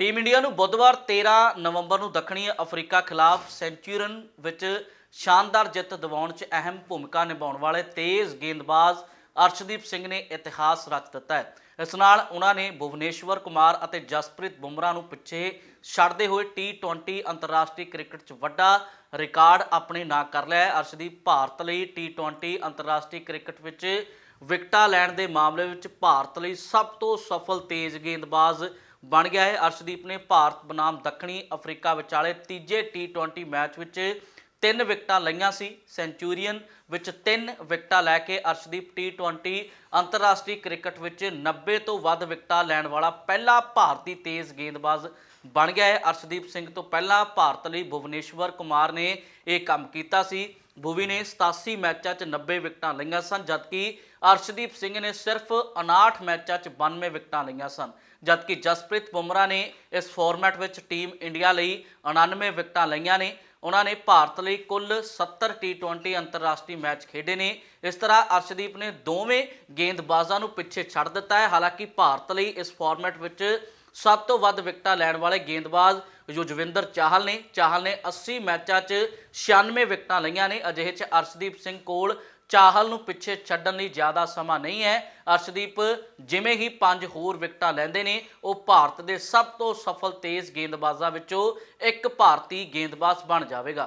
Team India ਨੂੰ ਬੁੱਧਵਾਰ 13 ਨਵੰਬਰ ਨੂੰ ਦੱਖਣੀ ਅਫਰੀਕਾ ਖਿਲਾਫ ਸੈਂਚੁਰੀਅਨ ਵਿੱਚ ਸ਼ਾਨਦਾਰ ਜਿੱਤ ਦਿਵਾਉਣ 'ਚ ਅਹਿਮ ਭੂਮਿਕਾ ਨਿਭਾਉਣ ਵਾਲੇ ਤੇਜ਼ ਗੇਂਦਬਾਜ਼ ਅਰਸ਼ਦੀਪ ਸਿੰਘ ਨੇ ਇਤਿਹਾਸ ਰਚ ਦਿੱਤਾ ਹੈ। ਇਸ ਨਾਲ ਉਹਨਾਂ ਨੇ ਭੁਵਨੇਸ਼ਵਰ ਕੁਮਾਰ ਅਤੇ ਜਸਪ੍ਰੀਤ ਬੁਮਰਾਹ ਨੂੰ ਪਿੱਛੇ ਛੱਡਦੇ ਹੋਏ T20 ਅੰਤਰਰਾਸ਼ਟਰੀ ਕ੍ਰਿਕਟ 'ਚ ਵੱਡਾ ਰਿਕਾਰਡ ਆਪਣੇ ਨਾਂ ਕਰ ਲਿਆ ਹੈ। ਅਰਸ਼ਦੀਪ ਭਾਰਤ ਲਈ T20 ਅੰਤਰਰਾਸ਼ਟਰੀ ਕ੍ਰਿਕਟ ਵਿੱਚ ਵਿਕਟਾਂ ਲੈਣ ਦੇ ਮਾਮਲੇ ਵਿੱਚ ਭਾਰਤ ਲਈ ਸਭ ਤੋਂ ਸਫਲ ਤੇਜ਼ ਗੇਂਦਬਾਜ਼ ਬਣ ਗਿਆ ਹੈ। ਅਰਸ਼ਦੀਪ ਨੇ ਭਾਰਤ ਬਨਾਮ ਦੱਖਣੀ ਅਫਰੀਕਾ ਵਿਚਾਲੇ ਤੀਜੇ T20 ਮੈਚ ਵਿੱਚ ਤਿੰਨ ਵਿਕਟਾਂ ਲਈਆਂ ਸੀ। ਸੈਂਚੂਰੀਅਨ ਵਿੱਚ ਤਿੰਨ ਵਿਕਟਾਂ ਲੈ ਕੇ ਅਰਸ਼ਦੀਪ T20 ਅੰਤਰਰਾਸ਼ਟਰੀ ਕ੍ਰਿਕਟ ਵਿੱਚ 90 ਤੋਂ ਵੱਧ ਵਿਕਟਾਂ ਲੈਣ ਵਾਲਾ ਪਹਿਲਾ ਭਾਰਤੀ ਤੇਜ਼ ਗੇਂਦਬਾਜ਼ ਬਣ ਗਿਆ ਹੈ। ਅਰਸ਼ਦੀਪ ਸਿੰਘ ਤੋਂ ਪਹਿਲਾਂ ਭਾਰਤ ਲਈ ਭੁਵਨੇਸ਼ਵਰ ਕੁਮਾਰ ਨੇ ਇਹ ਕੰਮ ਕੀਤਾ ਸੀ। ਭੁਵੀ ਨੇ 87 ਮੈਚਾਂ 'ਚ 90 ਵਿਕਟਾਂ ਲਈਆਂ ਸਨ, ਜਦਕਿ ਅਰਸ਼ਦੀਪ ਸਿੰਘ ਨੇ ਸਿਰਫ 59 ਮੈਚਾਂ 'ਚ 92 ਵਿਕਟਾਂ ਲਈਆਂ ਸਨ, ਜਦਕਿ ਜਸਪ੍ਰੀਤ ਬੁਮਰਾਹ ਨੇ ਇਸ ਫਾਰਮੈਟ ਵਿੱਚ ਟੀਮ ਇੰਡੀਆ ਲਈ 99 ਵਿਕਟਾਂ ਲਈਆਂ ਨੇ। ਉਹਨਾਂ ਨੇ ਭਾਰਤ ਲਈ ਕੁੱਲ 70 T20 ਅੰਤਰਰਾਸ਼ਟਰੀ ਮੈਚ ਖੇਡੇ ਨੇ। ਇਸ ਤਰ੍ਹਾਂ ਅਰਸ਼ਦੀਪ ਨੇ ਦੋਵੇਂ ਗੇਂਦਬਾਜ਼ਾਂ ਨੂੰ ਪਿੱਛੇ ਛੱਡ ਦਿੱਤਾ ਹੈ। ਹਾਲਾਂਕਿ ਭਾਰਤ ਲਈ ਇਸ ਫਾਰਮੈਟ ਵਿੱਚ ਸਭ ਤੋਂ ਵੱਧ ਵਿਕਟਾਂ ਲੈਣ ਵਾਲੇ ਗੇਂਦਬਾਜ਼ ਯੁਜਵਿੰਦਰ ਚਾਹਲ ਨੇ। ਚਾਹਲ ਨੇ 80 ਮੈਚਾਂ 'ਚ 96 ਵਿਕਟਾਂ ਲਈਆਂ ਨੇ। ਅਜਿਹੇ 'ਚ ਅਰਸ਼ਦੀਪ ਸਿੰਘ ਕੋਲ ਚਾਹਲ ਨੂੰ ਪਿੱਛੇ ਛੱਡਣ ਲਈ ਜ਼ਿਆਦਾ ਸਮਾਂ ਨਹੀਂ ਹੈ। ਅਰਸ਼ਦੀਪ ਜਿਵੇਂ ਹੀ ਪੰਜ ਹੋਰ ਵਿਕਟਾਂ ਲੈਂਦੇ ਨੇ, ਉਹ ਭਾਰਤ ਦੇ ਸਭ ਤੋਂ ਸਫਲ ਤੇਜ਼ ਗੇਂਦਬਾਜ਼ਾਂ ਵਿੱਚੋਂ ਇੱਕ ਭਾਰਤੀ ਗੇਂਦਬਾਜ਼ ਬਣ ਜਾਵੇਗਾ।